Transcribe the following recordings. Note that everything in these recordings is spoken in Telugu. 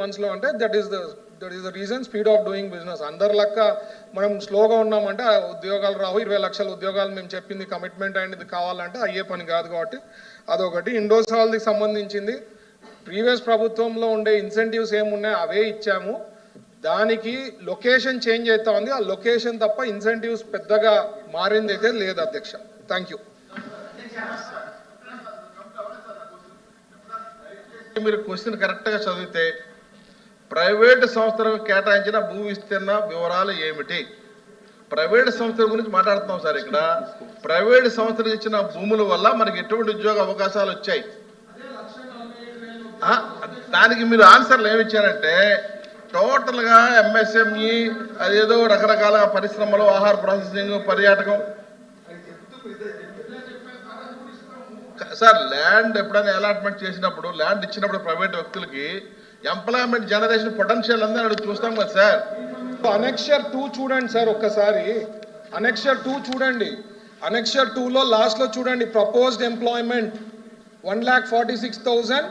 మంత్స్లో అంటే that is the that is the reason speed of doing business అందరి లెక్క మనం స్లోగా ఉన్నామంటే ఆ ఉద్యోగాలు రావు. ఇరవై లక్షల ఉద్యోగాలు మేము చెప్పింది కమిట్మెంట్ అయినది కావాలంటే అయ్యే పని కాదు కాబట్టి అదొకటి. ఇండోసాల్కి సంబంధించింది. ప్రీవియస్ ప్రభుత్వంలో ఉండే ఇన్సెంటివ్స్ ఏమున్నాయి? అవే ఇచ్చాము. దానికి లొకేషన్ చేంజ్ అవుతా ఉంది ఆ లొకేషన్ తప్ప ఇన్సెంటివ్స్ పెద్దగా మారింది అయితే లేదు అధ్యక్ష. థ్యాంక్ యూ మీరు క్వశ్చన్ కరెక్ట్గా చదివితే ప్రైవేట్ సంస్థలకు కేటాయించిన భూ విస్తీర్ణ వివరాలు ఏమిటి? ప్రైవేట్ సంస్థల గురించి మాట్లాడుతున్నాం సార్ ఇక్కడ. ప్రైవేట్ సంస్థలకు ఇచ్చిన భూముల వల్ల మనకి ఎటువంటి ఉద్యోగ అవకాశాలు వచ్చాయి? దానికి మీరు ఆన్సర్లు ఏమి ఇచ్చారంటే టోటల్గా ఎంఎస్ఎంఈ అదేదో రకరకాల పరిశ్రమలు ఆహార ప్రాసెసింగ్ పర్యాటకం. సార్ ల్యాండ్ ఎప్పుడైనా అలాట్మెంట్ చేసినప్పుడు ల్యాండ్ ఇచ్చినప్పుడు ప్రైవేట్ వ్యక్తులకి ఎంప్లాయ్మెంట్ జనరేషన్ పొటెన్షియల్ అందరూ అడుగు చూస్తాం కదా సార్ అనెక్షర్ టూ చూడండి సార్ ఒక్కసారి. అనెక్షర్ టూ చూడండి. అనెక్షర్ టూలో లాస్ట్లో చూడండి proposed employment one lakh forty six thousand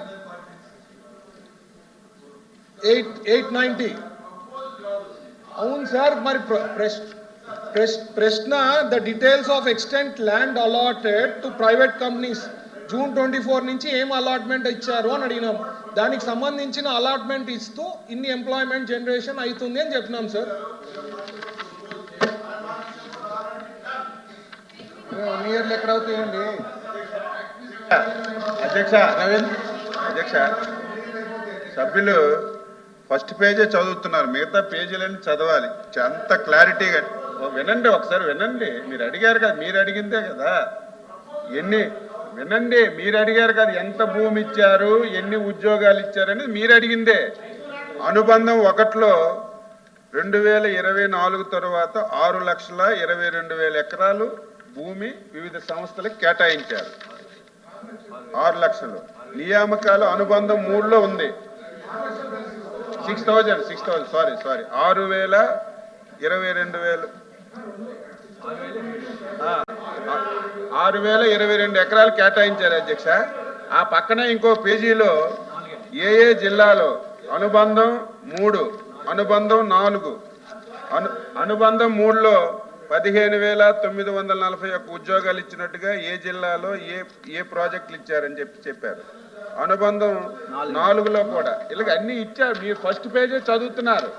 eight eight ninety అవును సార్ మరి ప్ర- ప్రశ్న the details of extent land allotted to private companies June twenty four నుంచి ఏం అలాట్మెంట్ ఇచ్చారు అని అడిగినాం. దానికి సంబంధించిన అలాట్మెంట్ ఇస్తూ ఇన్ని ఎంప్లాయ్మెంట్ జనరేషన్ అవుతుంది అని చెప్పినాం సార్ వన్ ఇయర్లు ఎక్కడ అవుతాయండి? అధ్యక్ష అధ్యక్ష సభ్యులు ఫస్ట్ పేజే చదువుతున్నారు. మిగతా పేజీలన్నీ చదవాలి. అంత క్లారిటీగా వినండి ఒకసారి వినండి. మీరు అడిగారు కదా మీరు అడిగిందే కదా. ఎన్ని వినండి మీరు అడిగారు కదా ఎంత భూమి ఇచ్చారు ఎన్ని ఉద్యోగాలు ఇచ్చారని మీరు అడిగిందే అనుబంధం ఒకటిలో రెండు వేల ఇరవై నాలుగు తర్వాత ఆరు లక్షల ఇరవై రెండు వేల ఎకరాలు భూమి వివిధ సంస్థలకు కేటాయించారు. ఆరు లక్షలు. నియామకాలు అనుబంధం మూడులో ఉంది. Six thousand six thousand sorry sorry ఆరు వేల ఇరవై రెండు వేలు. ఆరు వేల ఇరవై రెండు ఎకరాలు కేటాయించారు అధ్యక్ష. ఆ పక్కనే ఇంకో పేజీలో ఏ ఏ జిల్లాలో అనుబంధం మూడు అనుబంధం నాలుగు అను అనుబంధం మూడులో పదిహేను వేల తొమ్మిది వందల నలభై ఒక్క ఉద్యోగాలు ఇచ్చినట్టుగా ఏ జిల్లాలో ఏ ఏ ప్రాజెక్టులు ఇచ్చారని చెప్పి చెప్పారు. అనుబంధం నాలుగులో కూడా. ఇలాగ అన్ని ఇచ్చారు. మీరు ఫస్ట్ పేజే చదువుతున్నారు.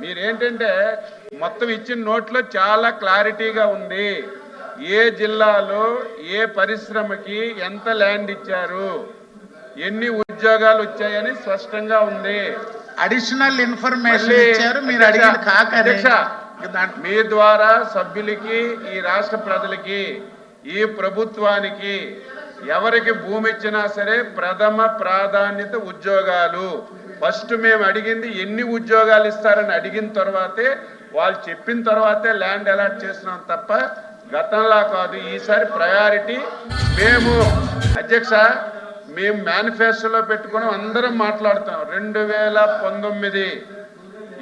మీరేంటంటే మొత్తం ఇచ్చిన నోట్లో చాలా క్లారిటీగా ఉంది. ఏ జిల్లాలో ఏ పరిశ్రమకి ఎంత ల్యాండ్ ఇచ్చారు? ఎన్ని ఉద్యోగాలు వచ్చాయని స్పష్టంగా ఉంది. అడిషనల్ ఇన్ఫర్మేషన్ ఇచ్చారు. మీరు దాంట్లో మీ ద్వారా సభ్యులకి ఈ రాష్ట్ర ప్రజలకి ఈ ప్రభుత్వానికి ఎవరికి భూమి ఇచ్చినా సరే ప్రథమ ప్రాధాన్యత ఉద్యోగాలు. ఫస్ట్ మేము అడిగింది ఎన్ని ఉద్యోగాలు ఇస్తారని అడిగిన తర్వాతే వాళ్ళు చెప్పిన తర్వాతే ల్యాండ్ అలాట్ చేస్తున్నాం తప్ప గతంలా కాదు. ఈసారి ప్రయారిటీ మేము అధ్యక్ష మేము మేనిఫెస్టోలో పెట్టుకుని అందరం మాట్లాడుతాం రెండు వేల పంతొమ్మిది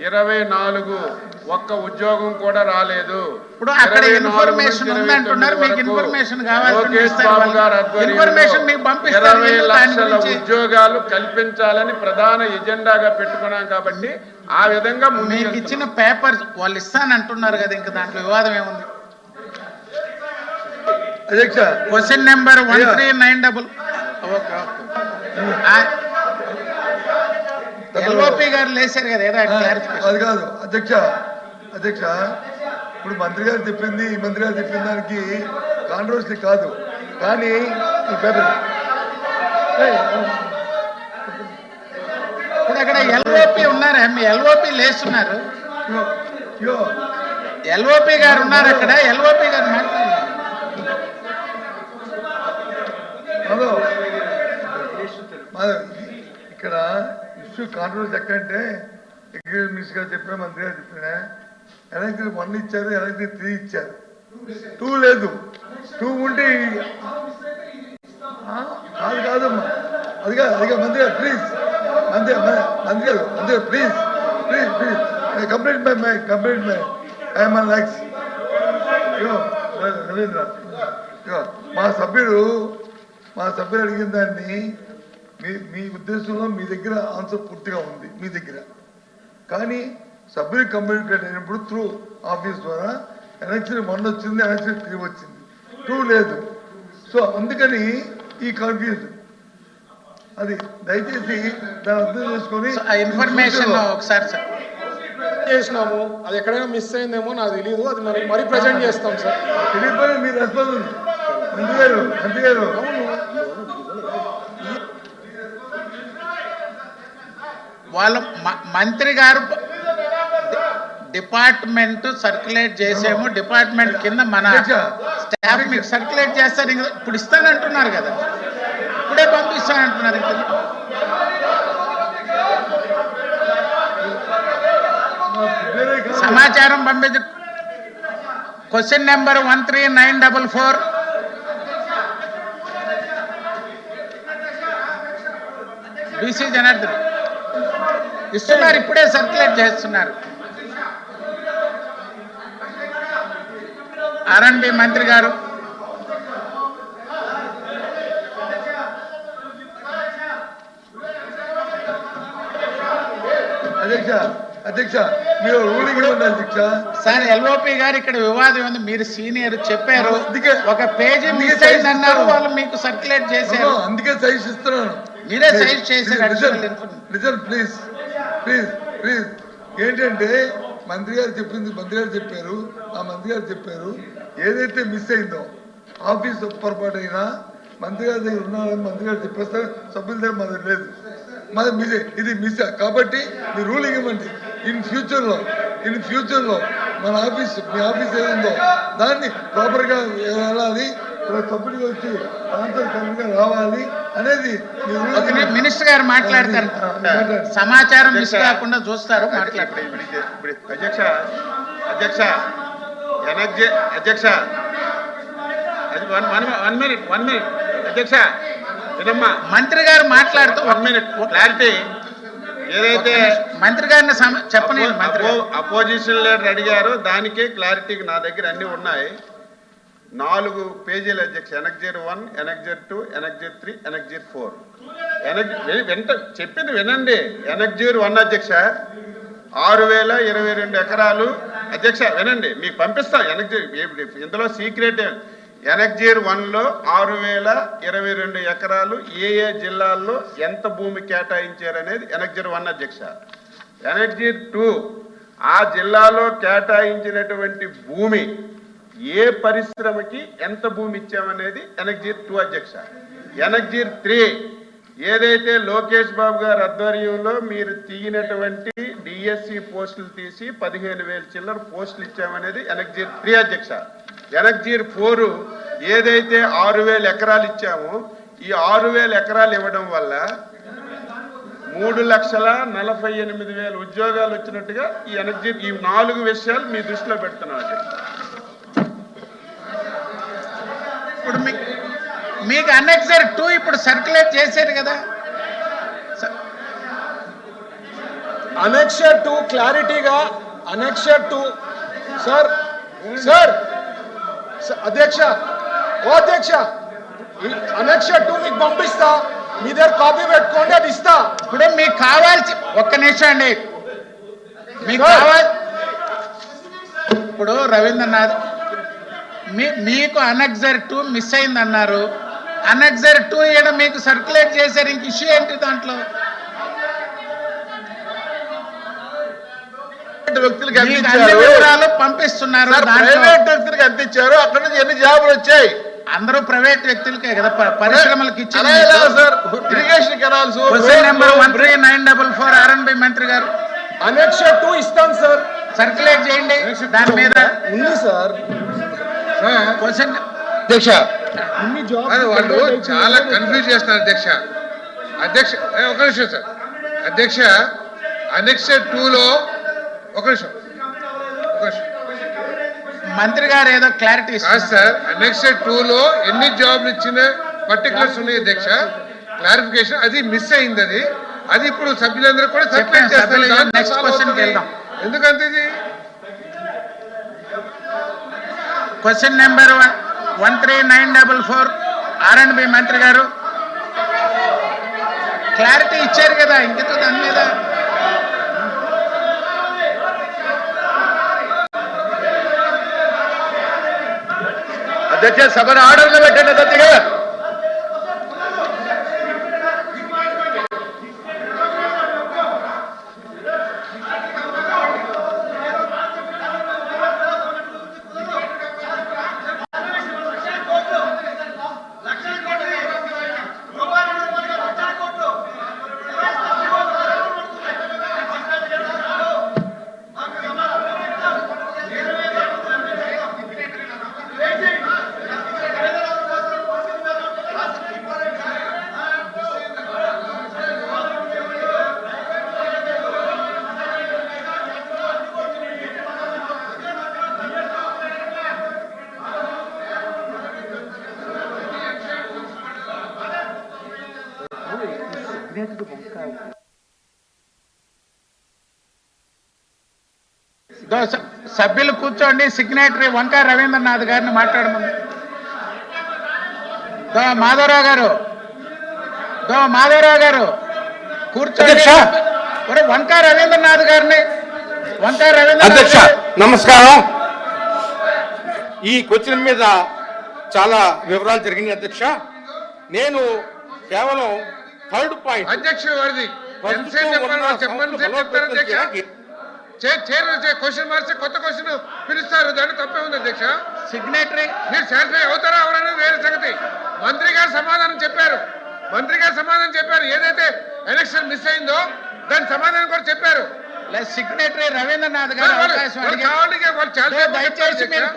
ఇరవై నాలుగు ఒక్క ఉద్యోగం కూడా రాలేదు. ఇప్పుడు అక్కడ 24 ఇన్ఫర్మేషన్ నుంచి ఉంది అంటున్నారు 29 మీకు ఇన్ఫర్మేషన్ కావాలి ఇన్ఫర్మేషన్ మీకు పంపిస్తారు ఇరవై లక్షల ఉద్యోగాలు కల్పించాలని ప్రధాన ఎజెండాగా పెట్టుకున్నాం కాబట్టి ఆ విధంగా మీకు ఇచ్చిన పేపర్ వాళ్ళు ఇస్తానంటున్నారు కదా ఇంకా దాంట్లో వివాదం ఏముంది? Question number one three nine double okay LOP గారు లేచారు కదా ఏదో క్లారిఫికేషన్ అది కాదు. అధ్యక్ష అధ్యక్ష ఇప్పుడు మంత్రి గారు చెప్పింది ఈ మంత్రి గారు చెప్పిన దానికి కాంట్రవర్సీ కాదు. కానీ ఈ పేపర్ ఏయ్, ఇప్పుడు అక్కడ ఎల్ఓపి ఉన్నారా మీ ఎల్ఓపి లేస్తున్నారు. ఎల్ఓపి గారు ఉన్నారు అక్కడ ఎల్ఓపి గారు ఇక్కడ ఇష్యూ కాంట్రవర్సీ ఎక్కడంటే ఎగ్జిక్యూటివ్ మినిస్టర్ గారు చెప్పిన మంత్రి గారు చెప్పిన ఎలక్ట్రిక్ వన్ ఇచ్చారు ఎలక్ట్రిక్ త్రీ ఇచ్చారు. టూ లేదు. టూ ఉంటే కాదు కాదమ్మా. అది కాదు అది కాదు మంత్రి గారు ప్లీజ్ మంత్రి మంత్రి గారు మంత్రి గారు please please please complete my my complete my I'm likes ego Ravindra మా సభ్యుడు మా సభ్యుడు అడిగిన దాన్ని మీ మీ ఉద్దేశంలో మీ దగ్గర ఆన్సర్ పూర్తిగా ఉంది మీ దగ్గర. కానీ సభ్యులు కమ్యూనికేట్ అయినప్పుడు త్రూ ఆఫీస్ ద్వారా ఎలక్షన్ వన్ వచ్చింది ఎలక్షన్ త్రీ వచ్చింది. టూ లేదు. సో అందుకని ఈ కన్ఫ్యూజ్ అది దయచేసి దాన్ని అర్థం చేసుకొని ఇన్ఫర్మేషన్ ఒకసారి సార్. చేసినాము. అది ఎక్కడైనా మిస్ అయిందేమో నాకు తెలియదు అది మరి మరీ ప్రజెంట్ చేస్తాం సార్. తెలియకపోయినా మీరు రెస్పాన్స్ మంత్రి గారు మంత్రి గారు. వాళ్ళు మ- మంత్రి గారు డిపార్ట్మెంట్ సర్క్యులేట్ చేసేమో డిపార్ట్మెంట్ కింద మన స్టాఫ్ మీకు సర్క్యులేట్ చేస్తారు. ఇంకా ఇప్పుడు ఇస్తానంటున్నారు కదా. ఇప్పుడే పంపిస్తానంటున్నారు. సమాచారం పంపించి. Question number one three nine double four BC Janardhan ఇస్తున్నారు ఇప్పుడే సర్క్యులేట్ చేస్తున్నారు. ఆర్ఎండ్బి మంత్రి గారు. అధ్యక్ష అధ్యక్ష మీరు రూలింగ్ అధ్యక్ష. సార్ ఎల్ఓపి గారు ఇక్కడ వివాదం ఉంది మీరు సీనియర్ చెప్పారు. ఒక పేజీ మిస్ అయింది అన్నారు. వాళ్ళు మీకు సర్క్యులేట్ చేశారు. అందుకే సైజ్ ఇస్తున్నాను. మీరే సైజ్ చేశారు. రిజల్ట్ ప్లీజ్ ప్లీజ్ ప్లీజ్ ఏంటంటే మంత్రి గారు చెప్పింది మంత్రి గారు చెప్పారు ఆ మంత్రి గారు చెప్పారు ఏదైతే మిస్ అయిందో ఆఫీస్ పొరపాటు అయినా మంత్రి గారి దగ్గర ఉన్నారని మంత్రి గారు చెప్పేస్తారు సభ్యుల దగ్గర మన దగ్గర లేదు మన మిస్ ఇది మిస్ కాబట్టి మీ రూలింగ్ ఇవ్వండి. ఇన్ ఫ్యూచర్లో ఇన్ ఫ్యూచర్లో మన ఆఫీస్ మీ ఆఫీస్ ఏదుందో దాన్ని ప్రాపర్గా వెళ్ళాలి. సభ్యుడికి వచ్చి ఆన్సర్ కరెక్ట్గా రావాలి అనేది మినిస్టర్ గారు మాట్లాడతారు. సమాచారం మిస్ కాకుండా చూస్తారు మాట్లాడతారు ఇప్పుడు ఇప్పుడు ఇప్పుడు అధ్యక్ష అధ్యక్ష అధ్యక్ష? One one one minute one minute అధ్యక్ష వినమ్మా మంత్రి గారు మాట్లాడుతూ వన్ మినిట్ క్లారిటీ ఏదైతే మంత్రి గారిని చెప్పనీయండి మంత్రి. అపోజిషన్ లీడర్ అడిగారు. దానికే క్లారిటీకి నా దగ్గర అన్ని ఉన్నాయి. నాలుగు పేజీల అధ్యక్ష. Annexure one annexure two annexure three annexure four. ఎనక్ వెంట చెప్పింది వినండి. ఎనక్జీర్ వన్ అధ్యక్ష. ఆరు వేల ఇరవై రెండు ఎకరాలు అధ్యక్ష వినండి. మీకు పంపిస్తాం. ఎనక్జీర్ ఇందులో సీక్రెట్ ఎనక్జీర్ వన్లో ఆరు వేల ఇరవై రెండు ఎకరాలు ఏ ఏ జిల్లాల్లో ఎంత భూమి కేటాయించారనేది ఎనక్జీర్ వన్ అధ్యక్ష. ఎనర్జీర్ టూ ఆ జిల్లాలో కేటాయించినటువంటి భూమి ఏ పరిశ్రమకి ఎంత భూమి ఇచ్చామనేది ఎనర్జీర్ టూ అధ్యక్ష. ఎనర్జీర్ త్రీ ఏదైతే లోకేష్ బాబు గారి ఆధ్వర్యంలో మీరు తీగినటువంటి డిఎస్సి పోస్టులు తీసి పదిహేను వేల చిల్లర పోస్టులు ఇచ్చామనేది ఎనక్జీర్ త్రీ అధ్యక్ష ఎనక్జీర్ ఫోర్ ఏదైతే ఆరు వేల ఎకరాలు ఇచ్చామో ఈ ఆరు వేల ఎకరాలు ఇవ్వడం వల్ల మూడు లక్షల నలభై ఎనిమిది వేల ఉద్యోగాలు వచ్చినట్టుగా ఈ ఎనర్జీ ఈ నాలుగు విషయాలు మీ దృష్టిలో పెడుతున్నాం ఇప్పుడు మీ- మీకు అనెక్సర్ టూ ఇప్పుడు సర్క్యులేట్ చేశారు కదా. అనెక్షర్ టు క్లారిటీగా అనెక్షర్ టు. సార్ సార్ అధ్యక్ష ఓ అధ్యక్ష అనెక్షర్ టు మీకు పంపిస్తా. మీ దగ్గర కాపీ పెట్టుకోండి అది ఇస్తా. ఇప్పుడు మీకు కావాల్సి ఒక్క నిమిషం అండి. మీకు. కావాలి ఇప్పుడు రవీంద్రనాథ్ మీ మీకు అనెక్సర్ టూ మిస్ అయింది అన్నారు అనెక్సర్ టూ ఇక్కడ మీకు సర్క్యులేట్ చేశారు ఇంక ఇష్యూ ఏంటి దాంట్లో? వ్యక్తులకి మీకు అన్ని అందించారు. వివరాలు పంపిస్తున్నారు సార్ దాంట్లో. ప్రైవేట్ వ్యక్తులకి అందించారు. అక్కడ నుంచి ఎన్ని జాబులు వచ్చాయి? అందరూ ప్రైవేట్ వ్యక్తులకే కదా పరిశ్రమలకు irrigation canals number one three nine double four RNB మంత్రి గారు. టు ఇస్తాం సార్. సర్క్యులేట్ చేయండి. దాని మీద ఉంది? సార్. క్వశ్చన్ అధ్యక్ష. వాళ్ళు చాలా కన్ఫ్యూజ్ చేస్తున్నారు అధ్యక్ష. అధ్యక్ష ఒక నిమిషం సార్. అధ్యక్ష అనెక్సర్ టూలో ఒక నిమిషం. ఒక నిమిషం. మంత్రి గారు ఏదో క్లారిటీ సార్ అనెక్సర్ టూలో ఎన్ని జాబ్లు ఇచ్చిన పర్టికులర్స్ ఉన్నాయి అధ్యక్ష? క్లారిఫికేషన్ అది మిస్ అయింది అది. అది ఇప్పుడు సభ్యులందరూ కూడా సర్క్యులేట్ చేస్తారు సభ్యులు దాంట్లో next solve question కి అవుతుంది. వెళ్దాం. ఎందుకంత ఇది? Question number one one three nine double four R and B మంత్రి గారు. క్లారిటీ ఇచ్చారు కదా ఇంకతో దాని మీద? అధ్యక్ష సభను ఆర్డర్లో పెట్టండి అధ్యక్ష దో స- సభ్యులు కూర్చోండి సిగ్నేటరీ వంకా రవీంద్రనాథ్ గారిని మాట్లాడమని. దో మాధవరావు గారు దో మాధవరావు గారు కూర్చోండి. అధ్యక్ష. ఒరే వంకా రవీంద్రనాథ్ గారిని వంకా రవీంద్రనాథ్ అధ్యక్ష గారు- నమస్కారం. ఈ క్వశ్చన్ మీద చాలా వివరాలు జరిగినాయి అధ్యక్ష. నేను కేవలం థర్డ్ పాయింట్ వారిది అధ్యక్ష. చేరు క్వశ్చన్ మార్చి కొత్త క్వశ్చన్ పిలుస్తారు. దాంట్లో తప్పే ఉంది అధ్యక్ష. సిగ్నేటరీ మీరు సాటిస్ఫై అవుతారా అవరనేది వేరే సంగతి. మంత్రి గారు సమాధానం చెప్పారు. మంత్రి గారు సమాధానం చెప్పారు. ఏదైతే ఎలక్షన్ మిస్ అయిందో దాని సమాధానం కూడా చెప్పారు. సిగ్నేటరీ రవీంద్రనాథ్ గారు.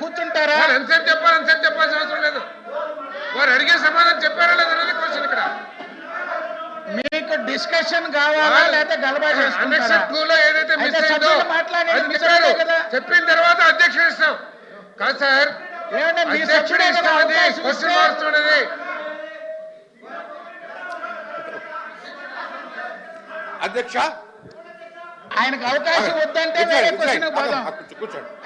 కూర్చుంటారా? వాళ్ళు ఎంతసేపు చెప్పాలి ఎంతసేపు చెప్పాల్సిన అవసరం లేదు. వారు అడిగే సమాధానం చెప్పారా లేదనేది క్వశ్చన్ ఇక్కడ. మీకు డిస్కషన్ కావాలా లేదా గలబా చేసుకుంటారా? ఏదైతే మిస్ అయిందో. చెప్పిన తర్వాత అధ్యక్షుడు ఇస్తాం కాదు సార్ అధ్యక్షుడు అది క్వశ్చన్ అధ్యక్ష? ఆయనకు అవకాశం వద్దంటే వేరే కూర్చోండి. క్వశ్చన్ పోదాం.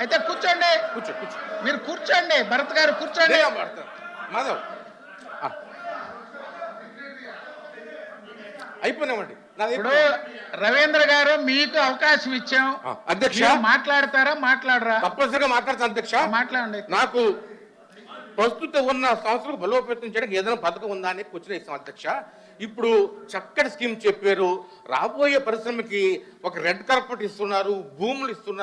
అయితే కూర్చోండి. కూర్చో కూర్చో. మీరు కూర్చోండి భరత్ గారు కూర్చోండి. మాధవ్. అయిపోయినామండి. ఇప్పుడు. రవీంద్ర గారు మీకు అవకాశం ఇచ్చాం. అధ్యక్ష. మాట్లాడతారా మాట్లాడరా? తప్పనిసరిగా మాట్లాడతాను అధ్యక్ష. మాట్లాడండి. నాకు ప్రస్తుత ఉన్న సంస్థలకు బలోపేతం చేయడానికి ఏదైనా పథకం ఉందా అని క్వశ్చన్ ఇస్తాం అధ్యక్ష. ఇప్పుడు చక్కటి స్కీమ్ చెప్పారు. రాబోయే పరిశ్రమకి ఒక రెడ్ కార్పెట్ ఇస్తున్నారు భూములు ఇస్తున్నారు.